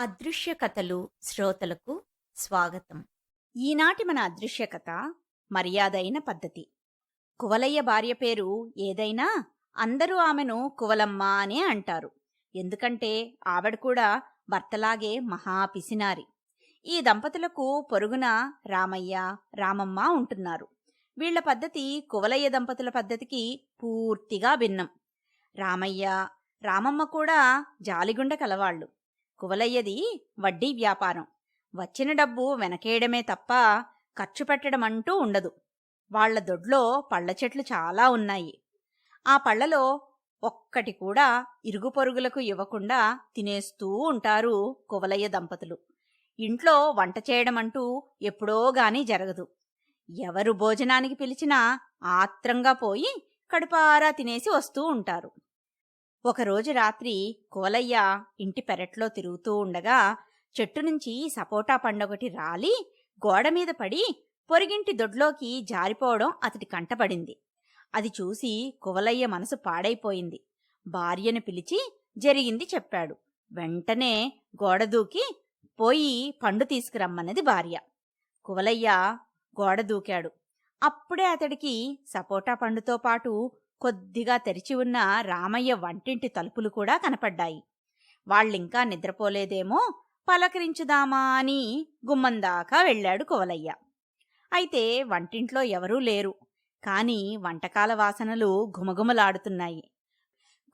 అదృశ్య కథలు శ్రోతలకు స్వాగతం. ఈనాటి మన అదృశ్య కథ మర్యాదైన పద్ధతి. కువలయ్య భార్య పేరు ఏదైనా అందరూ ఆమెను కువలమ్మ అనే అంటారు. ఎందుకంటే ఆవిడ కూడా భర్తలాగే మహా పిసినారి. ఈ దంపతులకు పొరుగున రామయ్య రామమ్మ ఉంటున్నారు. వీళ్ళ పద్ధతి కువలయ్య దంపతుల పద్ధతికి పూర్తిగా భిన్నం. రామయ్య రామమ్మ కూడా జాలిగుండ కలవాళ్ళు కువలయ్యది వడ్డీ వ్యాపారం. వచ్చిన డబ్బు వెనకేయడమే తప్ప ఖర్చు పెట్టడం అంటూ ఉండదు. వాళ్ళ దొడ్లో పళ్ళ చెట్లు చాలా ఉన్నాయి. ఆ పళ్ళలో ఒక్కటి కూడా ఇరుగు పొరుగులకు ఇవ్వకుండా తినేస్తూ ఉంటారు కువలయ్య దంపతులు. ఇంట్లో వంట చేయడం అంటూ ఎప్పుడో గాని జరగదు. ఎవరు భోజనానికి పిలిచినా ఆత్రంగా పోయి కడుపారా తినేసి వస్తూ ఉంటారు. ఒకరోజు రాత్రి కోలయ్య ఇంటి పెరట్లో తిరుగుతూ ఉండగా చెట్టు నుంచి సపోటా పండొకటి రాలి గోడ మీద పడి పొరిగింటి దొడ్లోకి జారిపోవడం అతడి కంటపడింది. అది చూసి కువలయ్య మనసు పాడైపోయింది. భార్యను పిలిచి జరిగింది చెప్పాడు. వెంటనే గోడ దూకి పోయి పండు తీసుకురమ్మన్నది భార్య. కువలయ్య గోడ దూకాడు. అప్పుడే అతడికి సపోటా పండుతో పాటు కొద్దిగా తెరిచి ఉన్న రామయ్య వంటింటి తలుపులు కూడా కనపడ్డాయి. వాళ్ళింకా నిద్రపోలేదేమో పలకరించుదామా అని గుమ్మందాకా వెళ్ళాడు కోవలయ్య. అయితే వంటింట్లో ఎవరూ లేరు. కాని వంటకాల వాసనలు ఘుమఘుమలాడుతున్నాయి.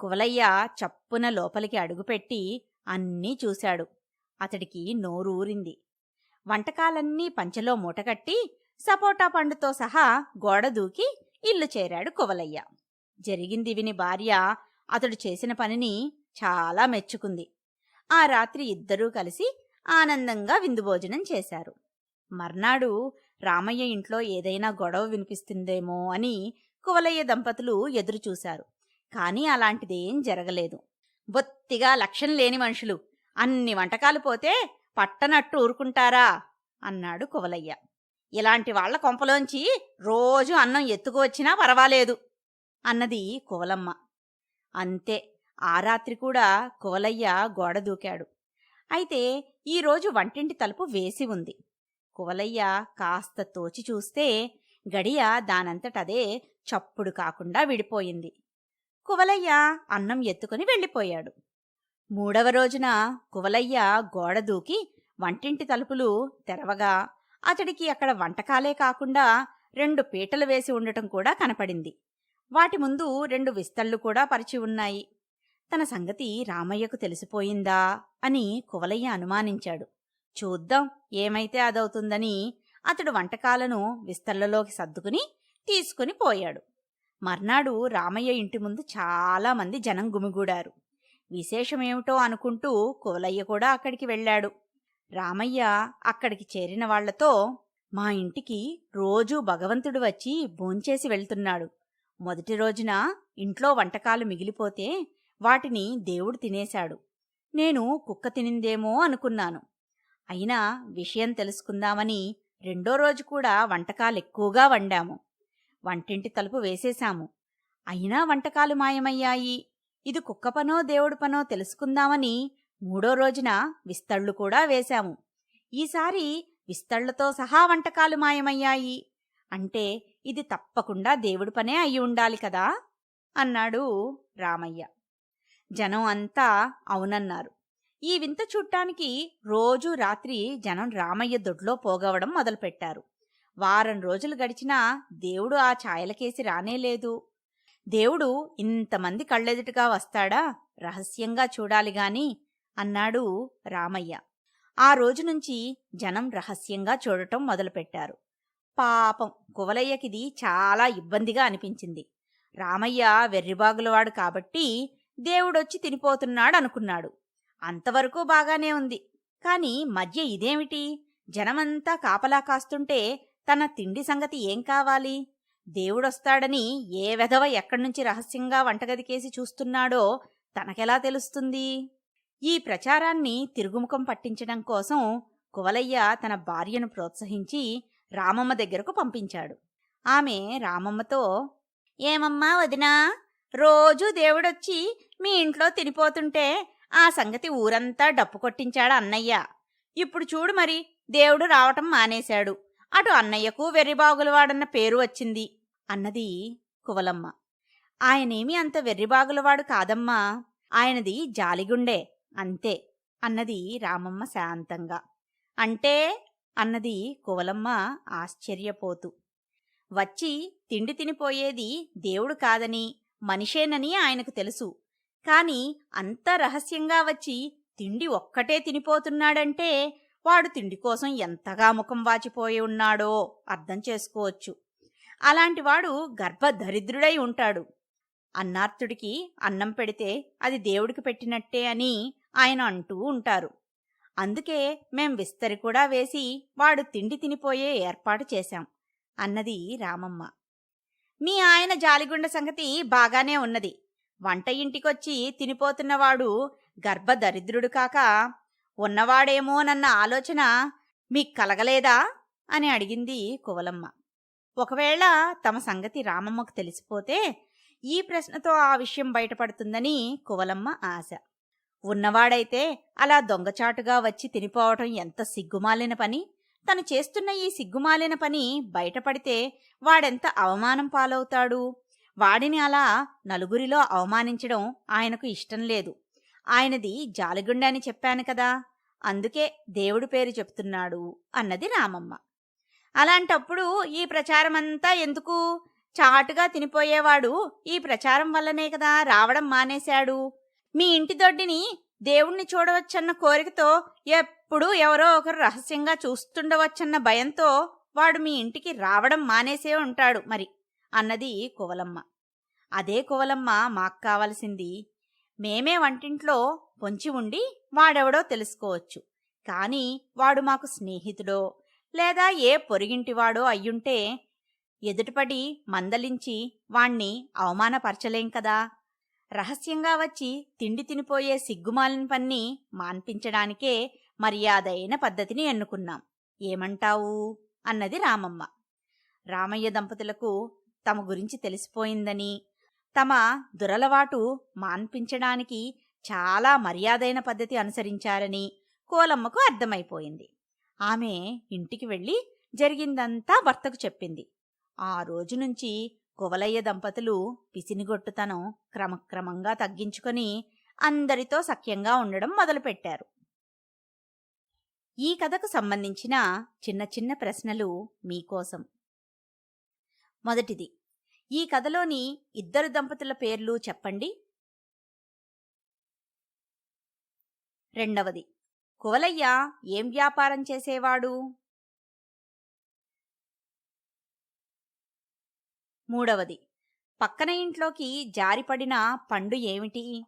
కువలయ్య చప్పున లోపలికి అడుగుపెట్టి అన్నీ చూశాడు. అతడికి నోరూరింది. వంటకాలన్నీ పంచెలో మూటకట్టి సపోటా పండుతో సహా గోడ దూకి ఇల్లు చేరాడు కువలయ్య. జరిగింది విని భార్య అతడు చేసిన పనిని చాలా మెచ్చుకుంది. ఆ రాత్రి ఇద్దరూ కలిసి ఆనందంగా విందు భోజనం చేశారు. మర్నాడు రామయ్య ఇంట్లో ఏదైనా గొడవ వినిపిస్తుందేమో అని కువలయ్య దంపతులు ఎదురుచూశారు కానీ అలాంటిదేం జరగలేదు. బొత్తిగా లక్ష్యం లేని మనుషులు అన్ని వంటకాలు పోతే పట్టనట్టు ఊరుకుంటారా? అన్నాడు కువలయ్య. ఇలాంటి వాళ్ళ కొంపలోంచి రోజు అన్నం ఎత్తుకువచ్చినా పర్వాలేదు. అన్నది కువలమ్మ అంతే ఆ రాత్రి కూడా కువలయ్య గోడ దూకాడు. అయితే ఈరోజు వంటింటి తలుపు వేసి ఉంది. కువలయ్య కాస్త తోచి చూస్తే గడియ దానంతటదే చప్పుడు కాకుండా విడిపోయింది. కువలయ్య అన్నం ఎత్తుకుని వెళ్ళిపోయాడు. మూడవ రోజున కువలయ్య గోడ దూకి వంటింటి తలుపులు తెరవగా అతడికి అక్కడ వంటకాలే కాకుండా రెండు పీటలు వేసి ఉండటం కూడా కనపడింది. వాటి ముందు రెండు విస్తళ్ళు కూడా పరిచి ఉన్నాయి. తన సంగతి రామయ్యకు తెలిసిపోయిందా అని కువలయ్య అనుమానించాడు. చూద్దాం ఏమైతే అదవుతుందని అతడు వంటకాలను విస్తళ్ళలోకి సర్దుకుని తీసుకుని పోయాడు. మర్నాడు రామయ్య ఇంటి ముందు చాలామంది జనం గుమిగూడారు. విశేషమేమిటో అనుకుంటూ కువలయ్య కూడా అక్కడికి వెళ్ళాడు. రామయ్య అక్కడికి చేరిన వాళ్ళతో మా ఇంటికి రోజూ భగవంతుడు వచ్చి భోంచేసి వెళ్తున్నాడు. మొదటి రోజున ఇంట్లో వంటకాలు మిగిలిపోతే వాటిని దేవుడు తినేశాడు. నేను కుక్క తినిందేమో అనుకున్నాను. అయినా విషయం తెలుసుకుందామని రెండో రోజు కూడా వంటకాలు ఎక్కువగా వండాము. వంటింటి తలుపు వేసేశాము. అయినా వంటకాలు మాయమయ్యాయి. ఇది కుక్క పనో దేవుడి పనో తెలుసుకుందామని మూడో రోజున విస్తళ్ళు కూడా వేశాము. ఈసారి విస్తళ్ళతో సహా వంటకాలు మాయమయ్యాయి. అంటే ఇది తప్పకుండా దేవుడి పనే అయి ఉండాలి కదా? అన్నాడు రామయ్య. జనం అంతా అవునన్నారు. ఈ వింత చూడ్డానికి రోజూ రాత్రి జనం రామయ్య దొడ్లో పోగవడం మొదలుపెట్టారు. వారం రోజులు గడిచినా దేవుడు ఆ ఛాయలకేసి రానేలేదు దేవుడు ఇంతమంది కళ్ళెదుటిగా వస్తాడా? రహస్యంగా చూడాలి గాని అన్నాడు రామయ్య. ఆ రోజు నుంచి జనం రహస్యంగా చూడటం మొదలుపెట్టారు. పాపం కువలయ్యకిది చాలా ఇబ్బందిగా అనిపించింది. రామయ్య వెర్రిబాగులవాడు కాబట్టి దేవుడొచ్చి తినిపోతున్నాడు అనుకున్నాడు అంతవరకు బాగానే ఉంది. కాని మధ్య ఇదేమిటి? జనమంతా కాపలా కాస్తుంటే తన తిండి సంగతి ఏం కావాలి? దేవుడొస్తాడని ఏ వెధవ ఎక్కడ్నుంచి రహస్యంగా వంటగదికేసి చూస్తున్నాడో తనకెలా తెలుస్తుంది? ఈ ప్రచారాన్ని తిరుగుముఖం పట్టించడం కోసం కువలయ్య తన భార్యను ప్రోత్సహించి రామమ్మ దగ్గరకు పంపించాడు. ఆమె రామమ్మతో ఏమమ్మా వదినా రోజూ దేవుడొచ్చి మీ ఇంట్లో తినిపోతుంటే ఆ సంగతి ఊరంతా డప్పు కొట్టించాడు అన్నయ్య. ఇప్పుడు చూడు మరి దేవుడు రావటం మానేశాడు. అటు అన్నయ్యకు వెర్రిబాగులవాడన్న పేరు వచ్చింది అన్నది కువలమ్మ. ఆయనేమి అంత వెర్రిబాగులవాడు కాదమ్మా ఆయనది జాలిగుండే అంతే అన్నది రామమ్మ శాంతంగా. అంటే అన్నది కువలమ్మ ఆశ్చర్యపోతూ. వచ్చి తిండి తినిపోయేది దేవుడు కాదని మనిషేనని ఆయనకు తెలుసు. కాని అంత రహస్యంగా వచ్చి తిండి ఒక్కటే తినిపోతున్నాడంటే వాడు తిండి కోసం ఎంతగా ముఖం వాచిపోయి ఉన్నాడో అర్థం చేసుకోవచ్చు. అలాంటివాడు గర్భదరిద్రుడై ఉంటాడు. అన్నార్తుడికి అన్నం పెడితే అది దేవుడికి పెట్టినట్టే అని ఆయన అంటూ ఉంటారు. అందుకే మేం విస్తరి కూడా వేసి వాడు తిండి తినిపోయే ఏర్పాటు చేశాం అన్నది రామమ్మ. మీ ఆయన జాలిగుండ సంగతి బాగానే ఉన్నది. వంట ఇంటికొచ్చి తినిపోతున్నవాడు గర్భదరిద్రుడు కాక ఉన్నవాడేమోనన్న ఆలోచన మీకు కలగలేదా? అని అడిగింది కువలమ్మ. ఒకవేళ తమ సంగతి రామమ్మకు తెలిసిపోతే ఈ ప్రశ్నతో ఆ విషయం బయటపడుతుందని కువలమ్మ ఆశ. ఉన్నవాడైతే అలా దొంగచాటుగా వచ్చి తినిపోవటం ఎంత సిగ్గుమాలిన పని? తను చేస్తున్న ఈ సిగ్గుమాలిన పని బయటపడితే వాడెంత అవమానం పాలవుతాడు? వాడిని అలా నలుగురిలో అవమానించడం ఆయనకు ఇష్టం లేదు. ఆయనది జాలిగుండె అని చెప్పాను కదా! అందుకే దేవుడి పేరు చెప్తున్నాడు అన్నది రామమ్మ. అలాంటప్పుడు ఈ ప్రచారమంతా ఎందుకు? చాటుగా తినిపోయేవాడు ఈ ప్రచారం వల్లనే కదా రావడం మానేశాడు. మీ ఇంటి దొడ్డిని దేవుణ్ణి చూడవచ్చన్న కోరికతో ఎప్పుడూ ఎవరో ఒకరు రహస్యంగా చూస్తుండవచ్చన్న భయంతో వాడు మీ ఇంటికి రావడం మానేసే ఉంటాడు మరి అన్నది కువలమ్మ. అదే కువలమ్మ మాకు కావలసింది. మేమే వంటింట్లో పొంచి ఉండి వాడెవడో తెలుసుకోవచ్చు. కాని వాడు మాకు స్నేహితుడో లేదా ఏ పొరిగింటివాడో అయ్యుంటే ఎదుటిపడి మందలించి వాణ్ణి అవమానపరచలేం కదా? రహస్యంగా వచ్చి తిండి తినిపోయే సిగ్గుమాలిన పన్ని మాన్పించడానికే మర్యాదైన పద్ధతిని ఎన్నుకున్నాం. ఏమంటావు? అన్నది రామమ్మ. రామయ్య దంపతులకు తమ గురించి తెలిసిపోయిందని తమ దురలవాటు మాన్పించడానికి చాలా మర్యాదైన పద్ధతి అనుసరించారని కోలమ్మకు అర్థమైపోయింది. ఆమె ఇంటికి వెళ్ళి జరిగిందంతా భర్తకు చెప్పింది. ఆ రోజు నుంచి కువలయ్య దంపతులు పిసినిగొట్టుతనం క్రమక్రమంగా తగ్గించుకొని అందరితో సఖ్యంగా ఉండడం మొదలుపెట్టారు. ఈ కథకు సంబంధించిన చిన్న చిన్న ప్రశ్నలు మీకోసం. మొదటిది ఈ కథలోని ఇద్దరు దంపతుల పేర్లు చెప్పండి. రెండవది కువలయ్య ఏం వ్యాపారం చేసేవాడు? మూడవది. పక్కన ఇంట్లోకి జారిపడిన పండు ఏమిటి?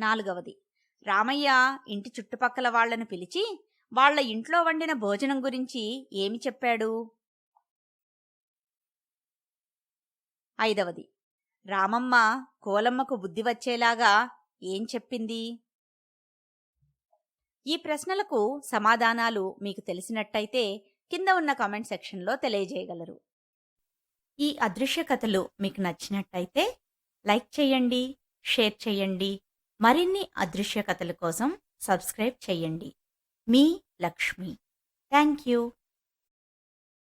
నాలుగవది. రామయ్య ఇంటి చుట్టుపక్కల వాళ్ళను పిలిచి వాళ్ళ ఇంట్లో వండిన భోజనం గురించి ఏమి చెప్పాడు? ఐదవది. రామమ్మ కోలమ్మకు బుద్ధి వచ్చేలాగా ఏం చెప్పింది? ఈ ప్రశ్నలకు సమాధానాలు మీకు తెలిసినట్టయితే కింద ఉన్న కామెంట్ సెక్షన్లో తెలియజేయగలరు. ఈ అదృశ్య కథలు మీకు నచ్చినట్టయితే లైక్ చేయండి షేర్ చేయండి మరిన్ని అదృశ్య కథల కోసం సబ్స్క్రైబ్ చేయండి. మీ లక్ష్మి. Thank you.